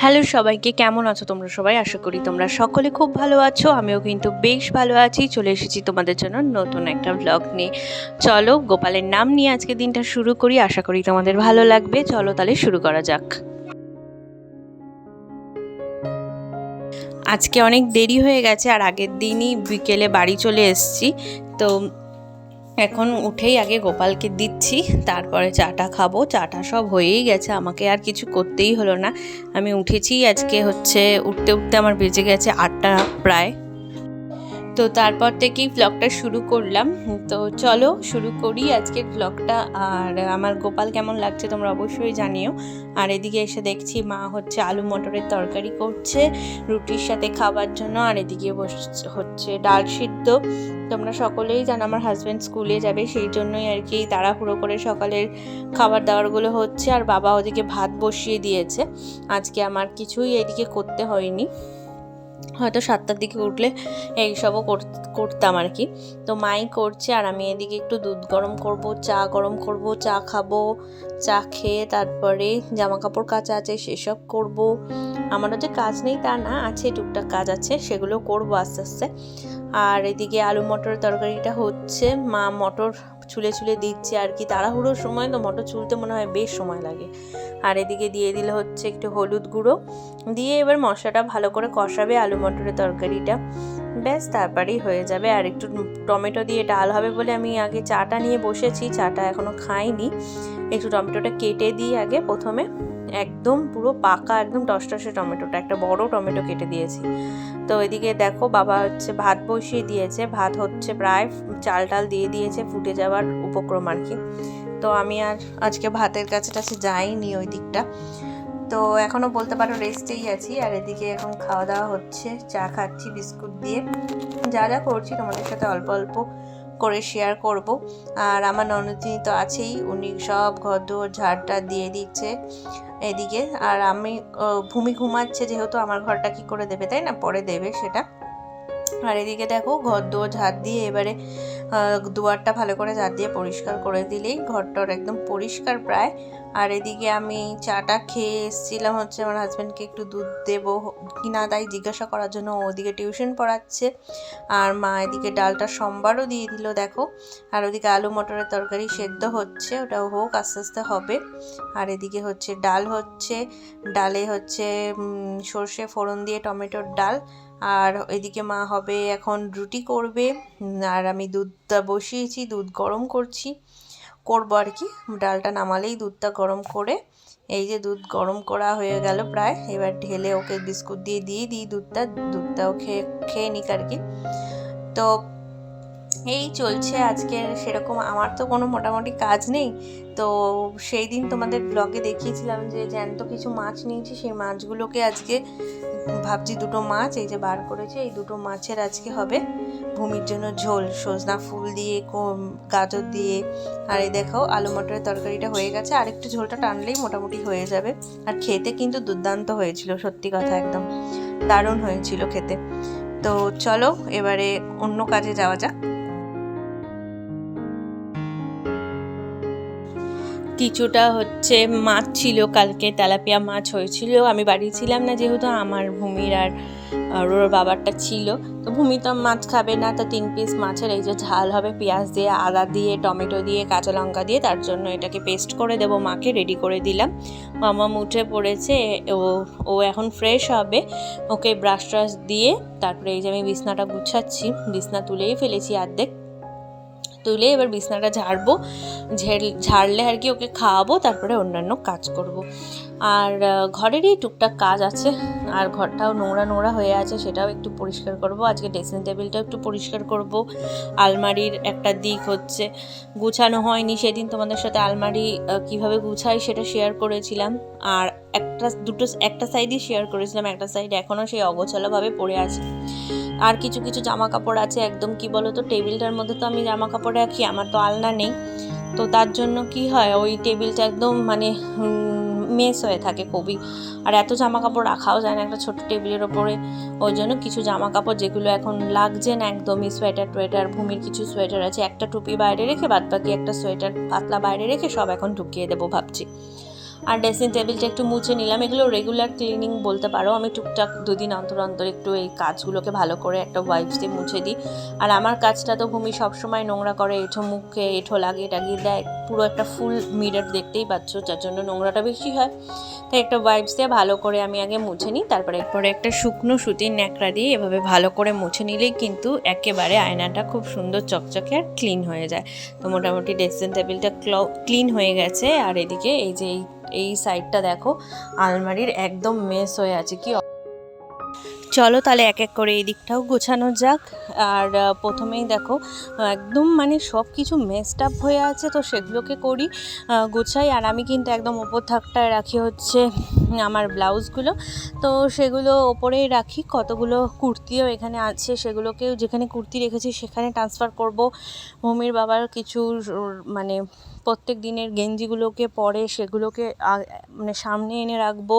Hello সবাইকে, কেমন আছো তোমরা সবাই? আশা করি তোমরা সকলে খুব ভালো আছো। আমিও কিন্তু বেশ ভালো আছি। চলে এসেছি তোমাদের জন্য নতুন একটা ব্লগ নিয়ে। চলো, গোপালের নাম নিয়ে আজকে দিনটা শুরু করি। আশা করি তোমাদের ভালো লাগবে। চলো তাহলে শুরু করা যাক। আজকে অনেক দেরি হয়ে গেছে আর আগের দিনই বিকেলে বাড়ি চলে এসেছি। তো এখন উঠেই আগে গোপালকে দিচ্ছি, তারপরে চাটা খাব। চাটা সব হয়েই গেছে, আমাকে আর কিছু করতেই হলো না। আমি উঠেছি, আজকে হচ্ছে উঠতে উঠতে আমার বেজে গেছে আটটা প্রায়। তো তারপর থেকেই ব্লগটা শুরু করলাম। তো চলো শুরু করি আজকের ব্লগটা আর আমার গোপাল কেমন লাগছে তোমরা অবশ্যই জানিও। আর এদিকে এসে দেখছি মা হচ্ছে আলু মটরের তরকারি করছে রুটির সাথে খাবার জন্য। আর এদিকে হচ্ছে ডাল সিদ্ধ। তোমরা সকলেই জানো আমার হাজব্যান্ড স্কুলে যাবে, সেই জন্যই আর কি তাড়াহুড়ো করে সকালের খাবার দাবারগুলো হচ্ছে। আর বাবা ওদিকে ভাত বসিয়ে দিয়েছে। আজকে আমার কিছুই এদিকে করতে হয়নি। হয়তো সাতটার দিকে উঠলে এইসবও কর- করতাম আর কি। তো মাই করছে আর আমি এদিকে একটু দুধ গরম করব, চা গরম করব, চা খাব, চা খেয়ে তারপরে জামা কাপড় কাচা আছে সেসব করব। আমারও যে কাজ নেই তা না, আছে টুকটাক কাজ আছে, সেগুলো করব আস্তে আস্তে। আর এদিকে আলু মটরের তরকারিটা হচ্ছে, মা মটর ছুলে ছুলে দিচ্ছে আর কি। তাড়াহুড়োর সময় তো মটর ছুলতে মনে হয় বেশ সময় লাগে। আর এদিকে দিয়ে দিলে হচ্ছে একটু হলুদ গুঁড়ো। দিয়ে এবার মশলাটা ভালো করে কষাবে আলু মটরের তরকারিটা। ব্যাস, তারপরেই হয়ে যাবে। আর একটু টমেটো দিয়ে ডাল হবে বলে আমি আগে চাটা নিয়ে বসেছি। চাটা এখনও খাইনি। একটু টমেটোটা কেটে দিই আগে প্রথমে। একদম পুরো পাকা, একদম টসটসে টমেটোটা, একটা বড় টমেটো কেটে দিয়েছি। তো এদিকে দেখো বাবা হচ্ছে ভাত বসিয়ে দিয়েছে, ভাত হচ্ছে প্রায় চাল টাল দিয়ে দিয়েছে, ফুটে যাওয়ার উপক্রম আর কি। তো আমি আর আজকে ভাতের কাছে টাছে যাইনি ওই দিকটা। তো এখনও বলতে পারো রেস্টেই আছি, আর এদিকে এখন খাওয়া দাওয়া হচ্ছে, চা খাচ্ছি, বিস্কুট দিয়ে। যা যা করছি তোমাদের সাথে অল্প অল্প করে শেয়ার করব। আর আমার ননদিনী তো আছেই, উনি সব ঘর দুয়ার ঝাড়টা দিয়ে দিচ্ছে। এদিকে। আর আমি ভূমি ঘুমাচ্ছে যেহেতু আমার ঘরটা কি করে দেবে, তাই না? পরে দেবে সেটা। আর এদিকে দেখো ঘর দুয়ার ঝাড় দিয়ে এবারে দুয়ারটা ভালো করে ঝাড় দিয়ে পরিষ্কার করে দিলেই ঘরটার একদম পরিষ্কার প্রায়। আর এদিকে আমি চাটা খেয়ে এসেছিলাম হচ্ছে আমার হাজব্যান্ডকে একটু দুধ দেবো কি না তাই জিজ্ঞাসা করার জন্য। ওদিকে টিউশন পড়াচ্ছে আর মা এদিকে ডালটা সোমবারও দিয়ে দিল দেখো। আর ওদিকে আলু মটরের তরকারি সেদ্ধ হচ্ছে, ওটাও হোক আস্তে আস্তে হবে। আর এদিকে হচ্ছে ডাল হচ্ছে, ডালে হচ্ছে সর্ষে ফোড়ন দিয়ে টমেটোর ডাল। আর এদিকে মা হবে এখন রুটি করবে, আর আমি দুধটা বসিয়েছি, দুধ গরম করছি। করব আর কি, ডালটা নামালেই দুধটা গরম করে। এই যে দুধ গরম করা হয়ে গেল প্রায়, এবার ঢেলে ওকে বিস্কুট দিয়ে দিয়ে দিই দুধটা দুধটা খেয়ে খেয়ে নিক আর কি। তো এই চলছে আজকের, সেরকম আমার তো কোনো মোটামুটি কাজ নেই। তো সেই দিন তোমাদের ব্লগে দেখিয়েছিলাম যে জ্যান্ত কিছু মাছ নিয়েছি, সেই মাছগুলোকে আজকে ভাবছি দুটো মাছ, এই যে বার করেছে, এই দুটো মাছের আজকে হবে ভূমির জন্য ঝোল, সজনা ফুল দিয়ে গাজর দিয়ে। আর এই দেখো, আলু মটরের তরকারিটা হয়ে গেছে আর একটু ঝোলটা টানলেই মোটামুটি হয়ে যাবে। আর খেতে কিন্তু দুর্দান্ত হয়েছিল, সত্যি কথা একদম দারুণ হয়েছিল খেতে। তো চলো, এবারে অন্য কাজে যাওয়া যাক। কিছুটা হচ্ছে মাছ ছিল কালকে, তেলাপিয়া মাছ হয়েছিল। আমি বাড়ি ছিলাম না যেহেতু, আমার ভূমির আর ওর বাবারটা ছিল। তো ভূমি তো মাছ খাবে না, তো তিন পিস মাছের, এই যে ঝাল হবে, পেঁয়াজ দিয়ে, আদা দিয়ে, টমেটো দিয়ে, কাঁচা লঙ্কা দিয়ে, তার জন্য এটাকে পেস্ট করে দেবো মাকে রেডি করে দিলাম। মামা উঠে পড়েছে, ও ও এখন ফ্রেশ হবে। ওকে ব্রাশ ট্রাশ দিয়ে, তারপরে এই যে আমি বিছনাটা গুছাচ্ছি, বিছনা তুলেই ফেলেছি অর্ধেক। তুলে এবার বিছনাটা ঝাড়বো ঝেড়- ঝাড়লে আর কি ওকে খাওয়াবো তারপরে অন্যান্য কাজ করব। আর ঘরেরই টুকটাক কাজ আছে, আর ঘরটাও নোংরা নোংরা হয়ে আছে, সেটাও একটু পরিষ্কার করব। আজকে ড্রেসিং টেবিলটাও একটু পরিষ্কার করব। আলমারির একটা দিক হচ্ছে, গুছানো হয়নি সেদিন তোমাদের সাথে, আলমারি কীভাবে গুছাই সেটা শেয়ার করেছিলাম। আর একটা, দুটো, একটা সাইডই শেয়ার করেছিলাম, একটা সাইড এখনও সেই অগোছালোভাবে পড়ে আছে। আর কিছু কিছু জামা কাপড় আছে, একদম কি বলো তো টেবিলটার মধ্যে তো আমি জামা কাপড় রাখি, আমার তো আলনা নেই। তো তার জন্য কি হয়, ওই টেবিলটা একদম মানে মেস হয়ে থাকে খুবই। আর এত জামা কাপড় রাখাও যায় না একটা ছোট টেবিলের ওপরে। ওই জন্য কিছু জামা কাপড় যেগুলো এখন লাগছে না একদমই, সোয়েটার টোয়েটার, ভূমির কিছু সোয়েটার আছে, একটা টুপি বাইরে রেখে বাদ বাকি একটা সোয়েটার পাতলা বাইরে রেখে সব এখন ঢুকিয়ে দেবো ভাবছি। আর ড্রেসিং টেবিলটা একটু মুছে নিলাম। এগুলো রেগুলার ক্লিনিং বলতে পারো। আমি টুকটাক দুদিন অন্তর অন্তর একটু এই কাজগুলোকে ভালো করে একটা ওয়াইপস দিয়ে মুছে দিই। আর আমার কাজটা তো ভূমি সবসময় নোংরা করে, এঁঠো মুখে, এঁঠো লাগিয়ে টাগিয়ে দেয়। পুরো একটা ফুল মিরর দেখতেই পাচ্ছ, যার জন্য নোংরাটা বেশি হয়। তাই একটা ওয়াইপস দিয়ে ভালো করে আমি আগে মুছে নিই, তারপরে এরপরে একটা শুকনো সুতির ন্যাকড়া দিয়ে এভাবে ভালো করে মুছে নিলেই কিন্তু একেবারে আয়নাটা খুব সুন্দর চকচকে আর ক্লিন হয়ে যায়। তো মোটামুটি ড্রেসিং টেবিলটা ক্লিন হয়ে গেছে। আর এদিকে এই যে এই এই সাইডটা দেখো, আলমারির একদম মেস হয়ে আছে, কি চলো তাহলে এক এক করে এই দিকটাও গোছানো যাক। আর প্রথমেই দেখো, একদম মানে সব কিছু মেসড আপ হয়ে আছে, তো সেগুলোকে করি গোছাই। আর আমি কিন্তু একদম ওপর থাকটায় রাখি হচ্ছে আমার ব্লাউজগুলো। তো সেগুলো ওপরেই রাখি, কতগুলো কুর্তিও এখানে আছে, সেগুলোকেও যেখানে কুর্তি রেখেছি সেখানে ট্রান্সফার করব। মমির বাবার কিছু মানে প্রত্যেক দিনের গেঞ্জিগুলোকে পরে সেগুলোকে মানে সামনে এনে রাখব,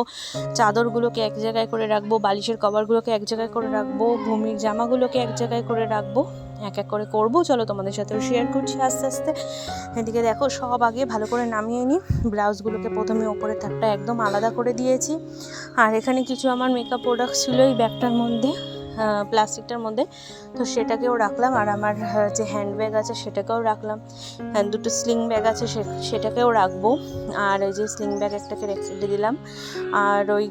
চাদরগুলোকে এক জায়গায় করে রাখব, বালিশের কভারগুলোকে এক জায়গায় করে রাখব, ভূমির জামাগুলোকে এক জায়গায় করে রাখব, এক এক করে করব। চলো তোমাদের সাথেও শেয়ার করছি আস্তে আস্তে। এদিকে দেখো, সব আগে ভালো করে নামিয়ে নিই। ব্লাউজগুলোকে প্রথমে ওপরে থাকটা একদম আলাদা করে দিয়েছি। আর এখানে কিছু আমার মেকআপ প্রোডাক্ট ছিল এই ব্যাগটার মধ্যে। প্লাস্টিকটার মধ্যে। তো সেটাকেও রাখলাম। আর আমার যে হ্যান্ড ব্যাগ আছে সেটাকেও রাখলাম। হ্যাঁ, দুটো স্লিং ব্যাগ আছে সেটাকেও রাখব। আর ওই যে স্লিং ব্যাগ একটাকে রেখে দিলাম। আর ওই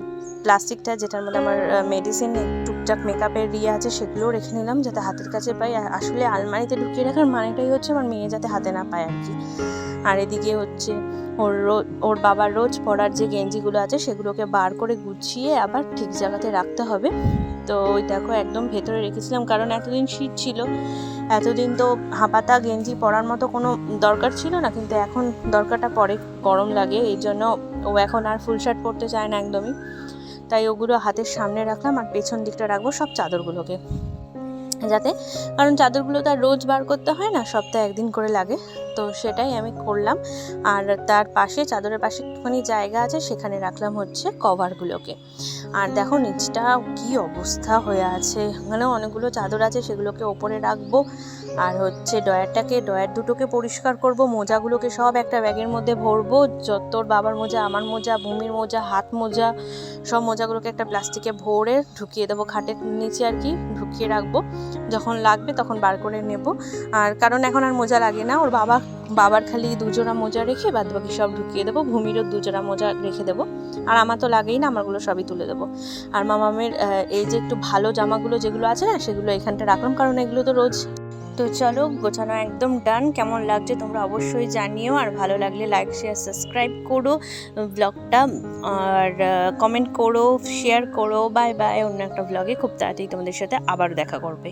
প্লাস্টিকটা যেটার মধ্যে আমার মেডিসিন টুকটাক মেকআপের ইয়ে আছে সেগুলোও রেখে নিলাম যাতে হাতের কাছে পাই। আসলে আলমারিতে ঢুকিয়ে রাখার মানেটাই হচ্ছে আমার মেয়ে যাতে হাতে না পায় আর কি। আর এদিকে হচ্ছে ওর ওর বাবার রোজ পরার যে গেঞ্জিগুলো আছে সেগুলোকে বার করে গুছিয়ে আবার ঠিক জায়গাতে রাখতে হবে। তো ওই দেখো একদম ভেতরে রেখেছিলাম, কারণ এতদিন শীত ছিল, এতদিন তো হাঁপাতা গেঞ্জি পরার মতো কোনো দরকার ছিল না, কিন্তু এখন দরকারটা পরে, গরম লাগে, এই জন্য ও এখন আর ফুল শার্ট পরতে চায় না একদমই। তাই ওগুলো হাতের সামনে রাখলাম আর পেছন দিকটা রাখব সব চাদরগুলোকে। যাতে, কারণ চাদরগুলো তো আর রোজ বার করতে হয় না, সপ্তাহে একদিন করে লাগে। তো সেটাই আমি করলাম। আর তার পাশে, চাদরের পাশে একটুখানি জায়গা আছে, সেখানে রাখলাম হচ্ছে কভারগুলোকে আর দেখো নিচটা কি অবস্থা হয়ে আছে। ওখানে অনেকগুলো চাদর আছে, সেগুলোকে ওপরে রাখব। আর হচ্ছে ডয়ারটাকে ডয়ার দুটোকে পরিষ্কার করব, মোজাগুলোকে সব একটা ব্যাগের মধ্যে ভরবো। যত তোর বাবার মোজা, আমার মোজা ভূমির মোজা, হাত মোজা, সব মোজাগুলোকে একটা প্লাস্টিকে ভরে ঢুকিয়ে দেবো খাটের নিচে আর কি, ঢুকিয়ে রাখব। যখন লাগবে তখন বার করে নেব। আর কারণ এখন আর মোজা লাগে না, ওর বাবা বাবার খালি দুজোড়া মোজা রেখে বাদ বাকি সব ঢুকিয়ে দেবো, ভূমিরও দুজোড়া মোজা রেখে দেবো। আর আমার তো লাগেই না, আমারগুলো সবই তুলে দেবো। আর মামামের এই যে একটু ভালো জামাগুলো যেগুলো আছে না, সেগুলো এখানটা রাখলাম, কারণ এগুলো তো রোজ। তো চলো, গোছানো একদম ডান। কেমন লাগছে তোমরা অবশ্যই জানিও, আর ভালো লাগলে লাইক শেয়ার সাবস্ক্রাইব করো ব্লগটা আর কমেন্ট করো শেয়ার করো। বাই বাই অন্য একটা ব্লগে খুব তাড়াতাড়ি তোমাদের সাথে আবার দেখা করবে।